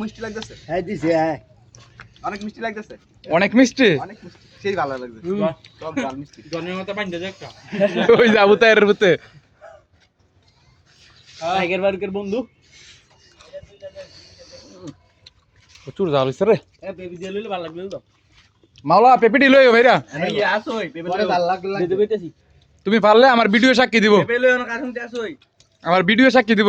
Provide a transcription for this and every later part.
মিষ্টি লাগতেছে। হ্যাঁ দিছে হ্যাঁ। অনেক মিষ্টি লাগতেছে। অনেক মিষ্টি? অনেক মিষ্টি সেই ভালো লাগছে সব ডাল মিষ্টি। জন্মের মতো বান্ধে যাক ওই যাব তাইরের ভূতে। টাইগার বারুকের বন্ধু। প্রচুর জাল হইছে রে। বেবি দিয়ে লইলে ভালো লাগবে তো মাওলা পেপিটি লইও ভাইরা। কইতেছি তুমি পারলে আমার ভিডিও সাক্ষী দিব। আমার ভিডিও সাক্ষী দিব।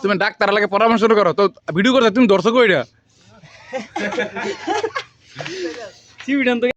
তুমি ডাক ডাক্তার লাগে পরামর্শ করো। তো ভিডিও করতে তুমি দর্শক ওইটা